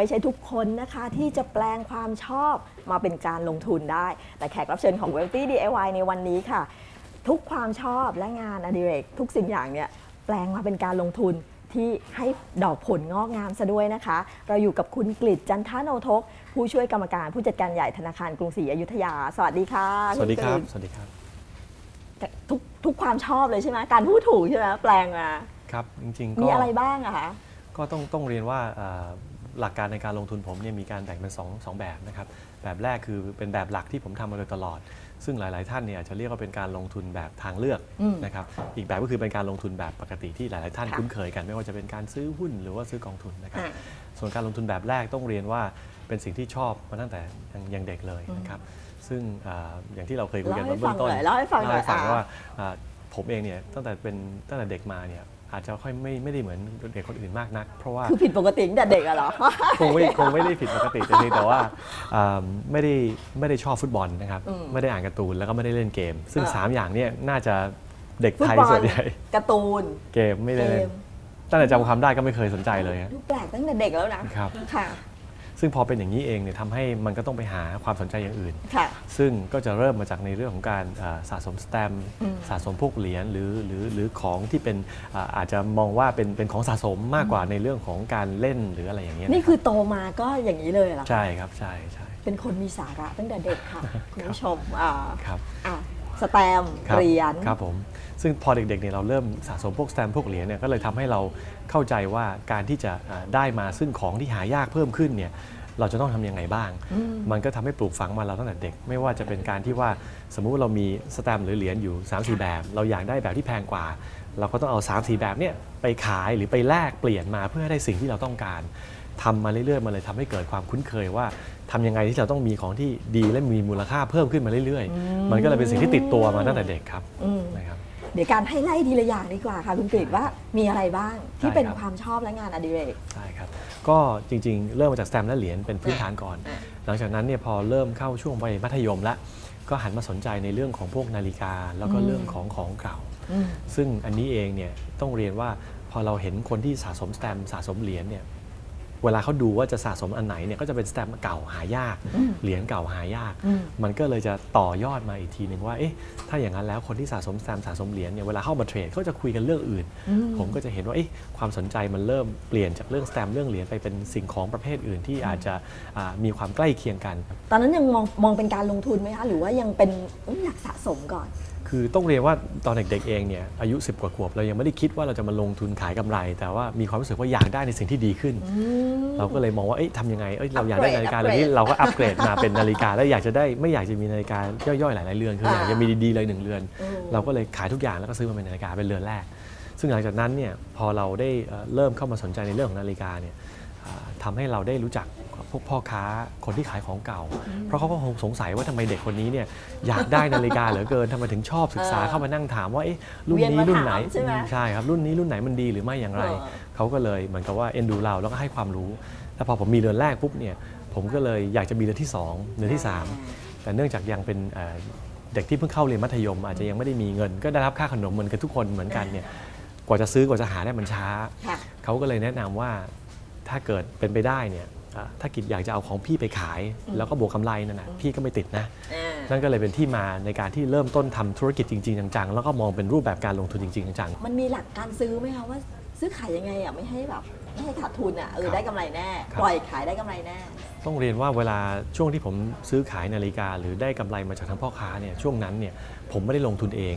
ไม่ใช่ทุกคนนะคะที่จะแปลงความชอบมาเป็นการลงทุนได้ แต่แขกรับเชิญของ Wealthy DIY ในวันนี้ค่ะ ทุกความชอบและงานอดิเรกทุกสิ่งอย่างเนี่ยแปลงมาเป็นการลงทุนที่ให้ดอกผลงอกงามซะด้วยนะคะ เราอยู่กับคุณกฤษจันทโนทก ผู้ช่วยกรรมการผู้จัดการใหญ่ธนาคารกรุงศรีอยุธยา สวัสดีค่ะสวัสดีครับ ณกฤษสวัสดีครับ ทุกทุกความชอบเลยใช่ไหมการพูดถูกใช่ไหมแปลงมา ครับ จริงๆ ก็มีอะไรบ้างอะคะ ก็ต้องต้องเรียนว่าอ่า หลักการในการลงทุนผมเนี่ยมีการแบ่งเป็นสองสองแบบนะครับแบบแรกคือเป็นแบบหลักที่ผมทำมาโดยตลอด ซึ่งหลาย ๆ ท่านเนี่ยอาจจะเรียกว่าเป็นการลงทุนแบบทางเลือกอืมนะครับอีกแบบก็คือเป็นการลงทุนแบบปกติที่หลาย ๆ ท่านค่ะ คุ้นเคยกัน ไม่ว่าจะเป็นการซื้อหุ้นหรือว่าซื้อกองทุนนะครับ อ่าส่วนการลงทุนแบบแรกต้องเรียนว่าเป็นสิ่งที่ชอบมาตั้งแต่ยังยังเด็กเลยนะครับ ซึ่งอาอย่างที่เราเคยคุยกันเล่าให้มาเบื้องต้นฟังหน่อยเล่าให้ฟังหน่อยฟังอ่าว่าอ่าผมเองเนี่ยตั้งแต่เป็นตั้งแต่เด็กมาเนี่ย อาจจะค่อยไม่ไม่ได้เหมือนเด็กคนอื่นมากนัก เพราะว่าคือผิดปกติตั้งแต่เด็กอะเหรอ คงไม่คงไม่ได้ผิดปกติแต่เพียงแต่ว่าอ่าไม่ได้ไม่ได้ชอบฟุตบอลนะครับอืม ไม่ได้อ่านการ์ตูนแล้วก็ไม่ได้เล่นเกม ซึ่งอ่าสามอย่างเนี่ยน่าจะเด็กฟุตไทยบอลส่วนใหญ่การ์ตูน เกมไม่ได้เกเล่นมตั้งแต่จำความได้ก็ไม่เคยสนใจเลยฮะดูแปลกตั้งแต่เด็กแล้วนะครับ ค่ะ ซึ่งพอเป็นอย่างนี้เองเนี่ยทำให้มันก็ต้องไปหาความสนใจอย่างอื่น ค่ะ ซึ่งก็จะเริ่มมาจากในเรื่องของการอ่าสะสมสแตมป์อืมสะสมพวกเหรียญหรือหรือหรือของที่เป็นอ่าอาจจะมองว่าเป็นเป็นของสะสมมากกว่าในเรื่องของการเล่นหรืออะไรอย่างเงี้ยนี่ะคือโตมาก็อย่างนี้เลยเหรอคะใช่ครับใช่ใช่เป็นคนมีสาระตั้งแต่เด็กค่ะคุณผู้ชมอ่าครับ อะ สแตมป์ครับเหรียญ ครับผมซึ่งพอเด็กๆเนี่ยเราเริ่มสะสมพวกสแตมป์พวกเหรียญเนี่ยก็เลยทำให้เราเข้าใจว่าการที่จะอ่าได้มาซึ่งของที่หายากเพิ่มขึ้นเนี่ยเราจะต้องทำยังไงบ้างอืมมันก็ทำให้ปลูกฝังมาเราตั้งแต่เด็ก ไม่ว่าจะเป็นการที่ว่าสมมุติว่าเรามีสแตมป์หรือเหรียญอยู่3 4แบบ เราอยากได้แบบที่แพงกว่า เราก็ต้องเอา3 4แบบเนี่ยไปขายหรือไปแลกเปลี่ยนมาเพื่อให้ได้สิ่งที่เราต้องการ ทำมาเรื่อยๆมันเลยทำให้เกิดความคุ้นเคยว่าทำยังไงที่เราต้องมีของที่ดีและมีมูลค่าเพิ่มขึ้นมาเรื่อยๆ มันก็เลยเป็นสิ่งที่ติดตัวมาตั้งแต่เด็กครับอืมนะครับเดี๋ยวการให้ไล่ทีละอย่างดีกว่าค่ะคุณกฤษว่ามีอะไรบ้างที่ได้เป็นครับความชอบและงานอดิเรกใช่ครับก็จริงๆ เริ่มมาจากสแตมป์และเหรียญเป็นพื้นฐานก่อนอะหลังจากนั้นเนี่ยพอเริ่มเข้าช่วงวัยมัธยมแล้วก็หันมาสนใจในเรื่องของพวกนาฬิกา แล้วก็อืมเรื่องของของเก่าอืมซึ่งอันนี้เองเนี่ยต้องเรียนว่าพอเราเห็นคนที่สะสมสแตมป์สะสมเหรียญเนี่ย เวลาเขาดูว่าจะสะสมอันไหนเนี่ยก็จะเป็นสแตมป์เก่าหายากอืมเหรียญเก่าหายากอืมมันก็เลยจะต่อยอดมาอีกทีหนึ่งว่าเอ๊ะถ้าอย่างนั้นแล้วคนที่สะสมสแตมป์สะสมเหรียญเนี่ยเวลาเข้ามาเทรดเขาจะคุยกันเรื่องอื่นอืมผมก็จะเห็นว่าเอ๊ะความสนใจมันเริ่มเปลี่ยนจากเรื่องสแตมป์เรื่องเหรียญไปเป็นสิ่งของประเภทอื่นที่อาจจะอ่ามีความใกล้เคียงกัน ตอนนั้นยังมองมองเป็นการลงทุนไหมคะหรือว่ายังเป็นอืมอยากสะสมก่อน คือต้องเรียนว่าตอนเด็กๆเองเนี่ยอายุ 10 กว่าขวบเรายังไม่ได้คิดว่าเราจะมาลงทุนขายกำไร แต่ว่ามีความรู้สึกว่าอยากได้ในสิ่งที่ดีขึ้น เราก็เลยมองว่าเอ๊ะทำยังไงเอ้ยเราอยากได้นาฬิกาอัปเลเกรดยนี้เราก็อัปเกรดมาเป็นนาฬิกาแล้วอยากจะได้ไม่อยากจะมีนาฬิกาย่อยๆหลายๆเรือนคืออยากจะมีดีๆเลยหนึ่งเรือนอืมเราก็เลยขายทุกอย่างแล้วก็ซื้อมาเป็นนาฬิกาเป็นเรือนแรก ซึ่งหลังจากนั้นเนี่ยพอเราได้เอ่อเริ่มเข้ามาสนใจในเรื่องของนาฬิกาเนี่ยอ่าทำให้เราได้รู้จัก พวกพ่อค้าคนที่ขายของเก่า เพราะเขาก็คงสงสัยว่าทำไมเด็กคนนี้เนี่ยอยากได้นาฬิกาเหลือเกินทำไมถึงชอบศึกษาเออเข้ามานั่งถามว่าเอ๊ะรุ่นเวียนนี้มารุ่นไหนถามใช่ไหมใช่ครับรุ่นนี้รุ่นไหนมันดีหรือไม่อย่างไร เออ เขาก็เลยเหมือนกับว่าเอ็นดูเราแล้วก็ให้ความรู้แล้วพอผมมีเดือนแรกปุ๊บเนี่ยผมก็เลยอยากจะมีเดือนที่2เดือนที่3แต่เนื่องจากยังเป็นเอ่อเด็กที่เพิ่งเข้าเรียนมัธยม อาจจะยังไม่ได้มีเงิน ก็ได้รับค่าขนมเหมือนกับทุกคนเหมือนกันเนี่ยกว่าจะซื้อกว่าจะหาได้มันช้า ค่ะ เขาก็เลยแนะนำว่าถ้าเกิดเป็นไปได้เนี่ย อะถ้ากิจอยากจะเอาของพี่ไปขาย แล้วก็บวกกำไรนั่นนะพี่ก็ไม่ติดนะ อ่านั่นก็เลยเป็นที่มาในการที่เริ่มต้นทำธุรกิจจริงๆจังๆ แล้วก็มองเป็นรูปแบบการลงทุนจริงๆจัง มันมีหลักการซื้อไหมคะว่า ซื้อขายยังไงอะไม่ให้แบบไม่ให้ขาดทุนอะเออครับได้กำไรแน่ ครับ ปล่อยขายได้กำไรแน่ ๆต้องเรียนว่าเวลาช่วงที่ผมซื้อขายนาฬิกา หรือได้กำไรมาจากทางพ่อค้าเนี่ยช่วงนั้นเนี่ยผมไม่ได้ลงทุนเอง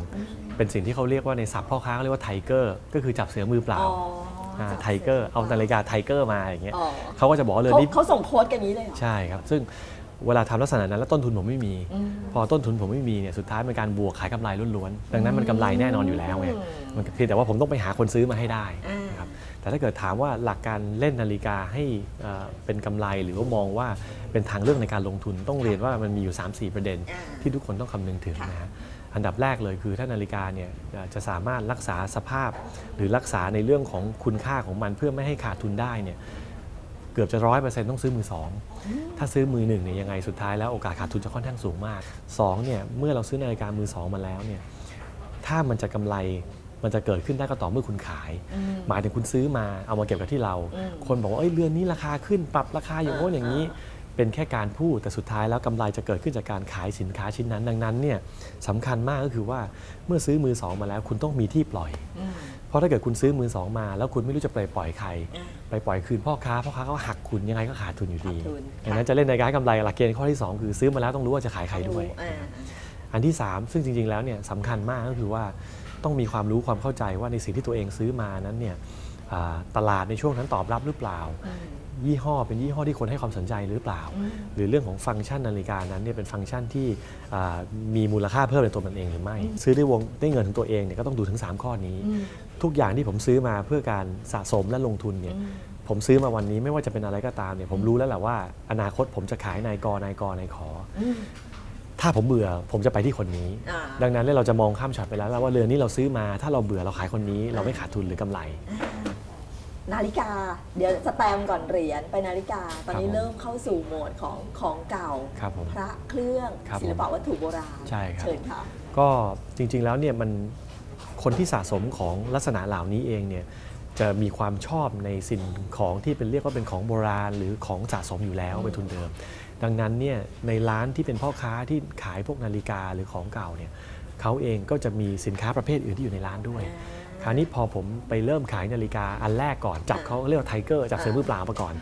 เป็นสิ่งที่เขาเรียกว่าในศัพท์พ่อค้าเขาเรียกว่าไทเกอร์ก็คือจับเสือมือเปล่า อ๋อ ไทเกอร์เอานาฬิกาไทเกอร์มาอย่างเงี้ยอ๋อเขาก็จะบอกว่าเรือนเขานี้ เขาส่งโค้ดกันนี้เลยเหรอ ใช่ครับ ซึ่งเวลาทำลักษณะนั้นแล้วต้นทุนผมไม่มี อืมพอต้นทุนผมไม่มีเนี่ยสุดท้ายเป็นการบวกขายกำไรล้วนๆดังนั้นมันกำไรแน่นอนอยู่แล้วไงอืม มันเพียงแต่ว่าผมต้องไปหาคนซื้อมาให้ได้อ่านนะครับแต่ถ้าเกิดถามว่าหลักการเล่นนาฬิกาให้เอ่อเป็นกำไรหรือว่ามองว่าเป็นทางเลือกในการลงทุนต้องเรียนว่ามันมีอยู่ 3-4 ประเด็น อ่า ที่ทุกคนต้องคำนึงถึงค่ะนะฮะ อันดับแรกเลยคือถ้านาฬิกาเนี่ยเอ่อจะสามารถรักษาสภาพ หรือรักษาในเรื่องของคุณค่าของมันเพื่อไม่ให้ขาดทุนได้เนี่ยเกือบจะร้อยเปอร์เซ็นต์ต้องซื้อมือสองถ้าซื้อมือหนึ่งเนี่ยยังไงสุดท้ายแล้วโอกาสขาดทุนจะค่อนข้างสูงมากสองเนี่ยเมื่อเราซื้อนาฬิกามือสองมาแล้วเนี่ยถ้ามันจะกำไรมันจะเกิดขึ้นได้ก็ต่อเมื่อคุณขายอืมหมายถึงคุณซื้อมาเอามาเก็บกับที่เราอืมคนบอกว่าเอ้ยเรือนนี้ราคาขึ้นปรับราคาอย่างโน้นอย่างนี้ เป็นแค่การพูดแต่สุดท้ายแล้วกำไรจะเกิดขึ้นจากการขายสินค้าชิ้นนั้น ดังนั้นเนี่ยสำคัญมากก็คือว่าเมื่อซื้อมือสองมาแล้วคุณต้องมีที่ปล่อยอืมเพราะถ้าเกิดคุณซื้อมือสองมา แล้วคุณไม่รู้จะปล่อยปล่อยใครอ่าไปปล่อยคืนพ่อค้าพ่อค้าก็หักคุณยังไงก็ขาดทุนอยู่ดีขาดทุนดังนั้นจะเล่นในการกำไรหลักเกณฑ์ข้อที่สองคือซื้อมาแล้วต้องรู้ว่าจะขายใครด้วยอ่าอันที่ 3 ซึ่งจริง ๆแล้วเนี่ยสำคัญมากก็คือว่าต้องมีความรู้ความเข้าใจว่าในสิ่งที่ตัวเองซื้อมานั้นเนี่ยอ่า ตลาดในช่วงนั้นตอบรับหรือเปล่าอืมยี่ห้อเป็นยี่ห้อที่คนให้ความสนใจหรือเปล่าอืมหรือเรื่องของฟังก์ชันนาฬิกานั้นเนี่ยเป็นฟังก์ชันที่อ่ามีมูลค่าเพิ่มในตัวมันเองหรือไม่ ซื้อด้วยวงด้วยเงินของตัวเองเนี่ยก็ต้องดูถึง 3 ข้อนี้อืมทุกอย่างที่ผมซื้อมาเพื่อการสะสมและลงทุนเนี่ยอืมผมซื้อมาวันนี้ไม่ว่าจะเป็นอะไรก็ตามเนี่ยผมรู้แล้วแหละว่า อนาคตผมจะขายนายกนายกนายขออืมถ้าผมเบื่อผมจะไปที่คนนี้อ่าดังนั้นเนี่ยเราจะมองข้ามช็อตไปแล้วว่าเรือนนี้เราซื้อมา ถ้าเราเบื่อเราขายคนนี้ เราไม่ขาดทุนหรือกำไร นาฬิกา เดี๋ยวสแตมป์ก่อนเหรียญไปนาฬิกา ตอนนี้ครับผมเริ่มเข้าสู่โหมดของของเก่า ครับผมพระเครื่องครับศิลปะวัตถุโบราณใช่ครับ เชิญค่ะ ก็จริงๆแล้วเนี่ยมันคนที่สะสมของลักษณะเหล่านี้เองเนี่ยจะมีความชอบในสิ่งของที่เป็นเรียกว่าเป็นของโบราณ หรือของสะสมอยู่แล้วเป็นทุนเดิม ดังนั้นเนี่ยในร้านที่เป็นพ่อค้าที่ขายพวกนาฬิกาหรือของเก่าเนี่ยเขาเองก็จะมีสินค้าประเภทอื่นที่อยู่ในร้านด้วย คราวนี้พอผมไปเริ่มขายนาฬิกาอันแรกก่อน จับเขาเรียกว่าไทเกอร์จับเสือมือเปล่ามาก่อน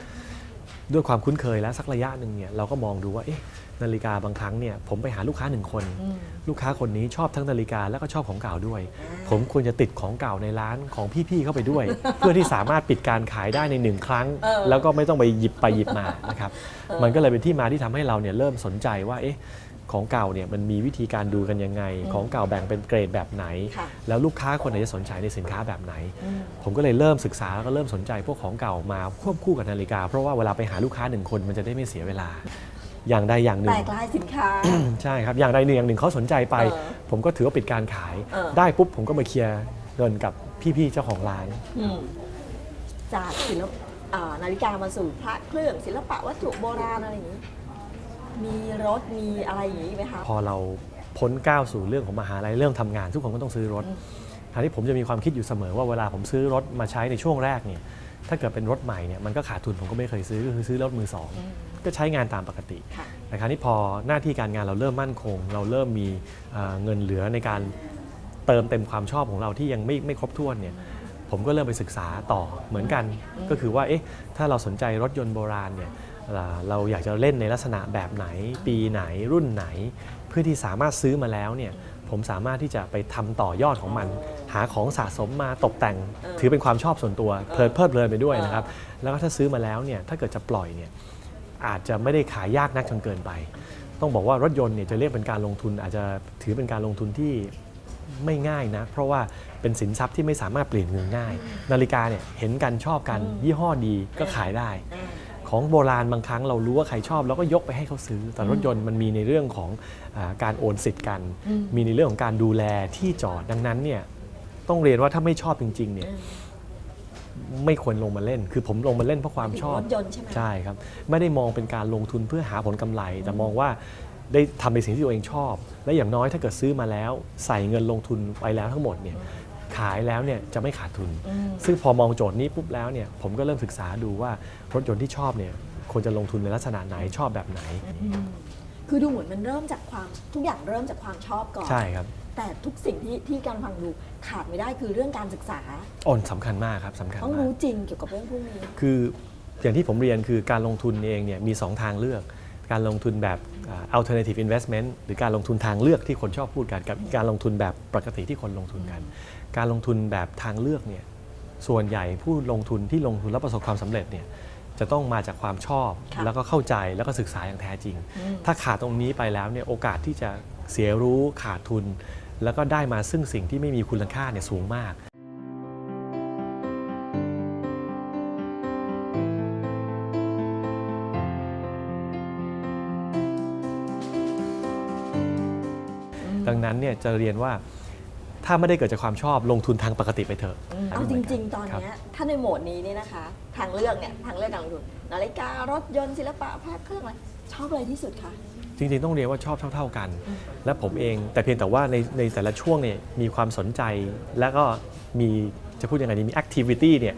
ด้วยความคุ้นเคยแล้วสักระยะหนึ่งเนี่ยเราก็มองดูว่าเอ๊ะนาฬิกาบางครั้งเนี่ยผมไปหาลูกค้าหนึ่งคนอืมลูกค้าคนนี้ชอบทั้งนาฬิกาแล้วก็ชอบของเก่าด้วย ผมควรจะติดของเก่าในร้านของพี่ๆเข้าไปด้วย เพื่อที่สามารถปิดการขายได้ในหนึ่งครั้งเออแล้วก็ไม่ต้องไปหยิบไปหยิบมานะครับมันก็เลยเป็นที่มาที่ทำให้เราเนี่ยเริ่มสนใจว่าเอ๊ะ ของเก่าเนี่ยมันมีวิธีการดูกันยังไง ของเก่าแบ่งเป็นเกรดแบบไหน ค่ะแล้วลูกค้าคนไหนจะสนใจในสินค้าแบบไหน อืม ผมก็เลยเริ่มศึกษาแล้วก็เริ่มสนใจพวกของเก่ามาควบคู่กับนาฬิกา เพราะว่าเวลาไปหาลูกค้าหนึ่งคนมันจะได้ไม่เสียเวลา อย่างใดอย่างหแตนึ่งกลายสินค้า ใช่ครับ อย่างใดหนึ่งอย่างหนึ่งเขาสนใจไป เออผมก็ถือว่าปิดการขาย เออ ได้ปุ๊บผมก็มาเคลียร์เงินกับพี่ๆเจ้าของร้าน อืมจากศิลปอ่านาฬิกามาสู่พระเครื่องศิลปะวัตถุโบราณอะไรอย่างนี้ มีรถมีอะไรอย่างนี้ไหมคะ พอเราพ้นก้าวสู่เรื่องของมหาลัยเริ่มทำงาน ทุกคนก็ต้องซื้อรถอืมคราวนี้ผมจะมีความคิดอยู่เสมอว่าเวลาผมซื้อรถมาใช้ในช่วงแรกเนี่ยถ้าเกิดเป็นรถใหม่เนี่ยมันก็ขาดทุนผมก็ไม่เคยซื้อก็คือซื้อรถมือสองอืม ก็ใช้งานตามปกติ ค่ะ แต่คราวนี้พอหน้าที่การงานเราเริ่มมั่นคง เราเริ่มมีเอ่อเงินเหลือในการเติมเต็มความชอบของเราที่ยังไม่ไม่ครบถ้วนเนี่ยผมก็เริ่มไปศึกษาต่อเหมือนกันอืมก็คือว่าเอ๊ะถ้าเราสนใจรถยนต์โบราณเนี่ย เอ่อเราอยากจะเล่นในลักษณะแบบไหน ปีไหนรุ่นไหน เพื่อที่สามารถซื้อมาแล้วเนี่ยผมสามารถที่จะไปทำต่อยอดของมัน หาของสะสมมาตกแต่งเออถือเป็นความชอบส่วนตัวเพลิดเพลิดเพลินไปด้วยเออนะครับ แล้วก็ถ้าซื้อมาแล้วเนี่ยถ้าเกิดจะปล่อยเนี่ยอาจจะไม่ได้ขายยากนักจนเกินไป ต้องบอกว่ารถยนต์เนี่ยจะเรียกเป็นการลงทุน อาจจะถือเป็นการลงทุนที่ไม่ง่ายนะ เพราะว่าเป็นสินทรัพย์ที่ไม่สามารถเปลี่ยนเงินง่าย นาฬิกาเนี่ยเห็นกันชอบกันอืมยี่ห้อดีก็ขายได้อ่า ของโบราณบางครั้งเรารู้ว่าใครชอบเราก็ยกไปให้เขาซื้อ แต่รถยนต์มันมีในเรื่องของอาการโอนสิทธิ์กันอืมมีในเรื่องของการดูแลที่จอดดังนั้นเนี่ยต้องเรียนว่าถ้าไม่ชอบจริงๆเนี่ยอืมไม่ควรลงมาเล่น คือผมลงมาเล่นเพราะความชอบรถยนต์ใช่ไหมใช่ครับ ไม่ได้มองเป็นการลงทุนเพื่อหาผลกำไร แต่มองว่าได้ทำในสิ่งที่ตัวเองชอบ และอย่างน้อยถ้าเกิดซื้อมาแล้ว ใส่เงินลงทุนไปแล้วทั้งหมดเนี่ย ขายแล้วเนี่ยจะไม่ขาดทุนอืมซึ่งพอมองโจทย์นี้ปุ๊บแล้วเนี่ยผมก็เริ่มศึกษาดูว่ารถยนต์ที่ชอบเนี่ยควรจะลงทุนในลักษณะไหนชอบแบบไหนอืมคือดูเหมือนมันเริ่มจากความทุกอย่างเริ่มจากความชอบก่อน ใช่ครับ แต่ทุกสิ่งที่ที่การฟังดูขาดไม่ได้คือเรื่องการศึกษาอ่อนสำคัญมากครับสำคัญต้องมากรู้จริงเกี่ยวกับเรื่องพวกนี้ คืออย่างที่ผมเรียนคือการลงทุนเองเนี่ยมี 2 ทางเลือก การลงทุนแบบอ่า alternative investment หรือการลงทุนทางเลือกที่คนชอบพูดกัน กับการลงทุนแบบปกติที่คนลงทุนกัน การลงทุนแบบทางเลือกเนี่ยส่วนใหญ่ผู้ลงทุนที่ลงทุนแล้วประสบความสำเร็จเนี่ยจะต้องมาจากความชอบค่ะแล้วก็เข้าใจแล้วก็ศึกษาอย่างแท้จริงอืมถ้าขาดตรงนี้ไปแล้วเนี่ยโอกาสที่จะเสียรู้ขาดทุน แล้วก็ได้มาซึ่งสิ่งที่ไม่มีคุณค่าเนี่ยสูงมาก ดังนั้นเนี่ยจะเรียนว่าถ้าไม่ได้เกิดจากความชอบลงทุนทางปกติไปเถอะ เอาจริง ๆ ตอนครับเนี้ยถ้าในโหมดนี้เนี่ยนะคะ ทางเลือกเนี่ยทางเลือกการลงทุนนาฬิการถยนต์ศิลปะภาพเครื่องอะไรชอบอะไรที่สุดคะจริง ๆ ต้องเรียนว่าชอบเท่า ๆกัน และผมเองแต่เพียงแต่ว่าในในแต่ละช่วงเนี่ยมีความสนใจ แล้วก็มีจะพูดยังไงดีมีแอคทิวิตี้เนี่ย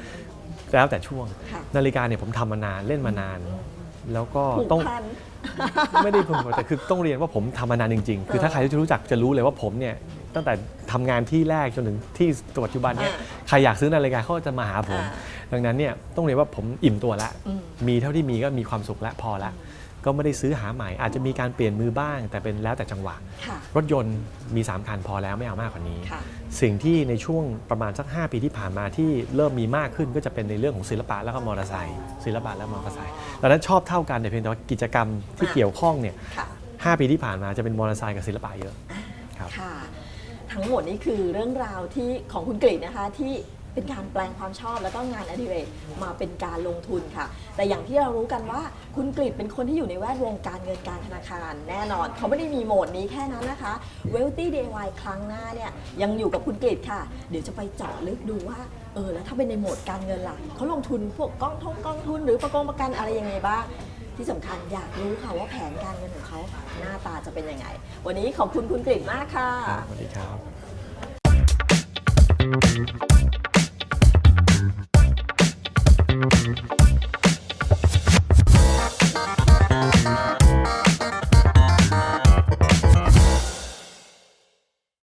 แล้วแต่ช่วงค่ะนาฬิกาเนี่ยผมทำมานานเล่นมานาน แล้วก็ผูกต้อง พัน ไม่ได้พึงพอแต่คือต้องเรียนว่าผมทำมานานจริง ๆ คือถ้าใครที่รู้จักจะรู้เลยว่าผมเนี่ยตั้งแต่ทำงานที่แรกจนถึงที่ปัจจุบันเนี่ยอ่าใครอยากซื้อนาฬิกาเขาก็จะมาหาผม อ่าดังนั้นเนี่ยต้องเรียนว่าผมอิ่มตัวละ อืม มีเท่าที่มีก็มีความสุขและพอละ ก็ไม่ได้ซื้อหาใหม่ อาจจะมีการเปลี่ยนมือบ้าง แต่เป็นแล้วแต่จังหวะ ค่ะ รถยนต์มี 3 คันพอแล้วไม่เอามากกว่านี้ ค่ะ สิ่งที่ในช่วงประมาณสัก 5 ปีที่ผ่านมาที่เริ่มมีมากขึ้นก็จะเป็นในเรื่องของศิลปะแล้วก็มอเตอร์ไซค์ศิลปะและมอเตอร์ไซค์ดังนั้นชอบเท่ากันแต่เพียงแต่ว่ากิจกรรมที่อ่าเกี่ยวข้องเนี่ยค่ะ5ปีที่ผ่านมาจะเป็นมอเตอร์ไซค์กับศิลปะเยอะ ครับ ค่ะ ทั้งหมดนี้คือเรื่องราวที่ของคุณกฤษนะคะที่ เป็นการแปลงความชอบแล้วก็งานอดิเรกมาเป็นการลงทุนค่ะ แต่อย่างที่เรารู้กันว่าคุณกฤษเป็นคนที่อยู่ในแวดวงการเงินการธนาคาร แน่นอน เขาไม่ได้มีโหมดนี้แค่นั้นนะคะ Wealthy DIY ครั้งหน้าเนี่ยยังอยู่กับคุณกฤษค่ะ เดี๋ยวจะไปเจาะลึกดูว่าเออแล้วถ้าเป็นในโหมดการเงินล่ะเขาลงทุนพวกกองทงกองทุนหรือประกงประกันอะไรยังไงบ้างที่สำคัญอยากรู้ค่ะว่าแผนการเงินของเขาหน้าตาจะเป็นยังไง วันนี้ขอบคุณคุณกฤษมากค่ะ สวัสดีครับ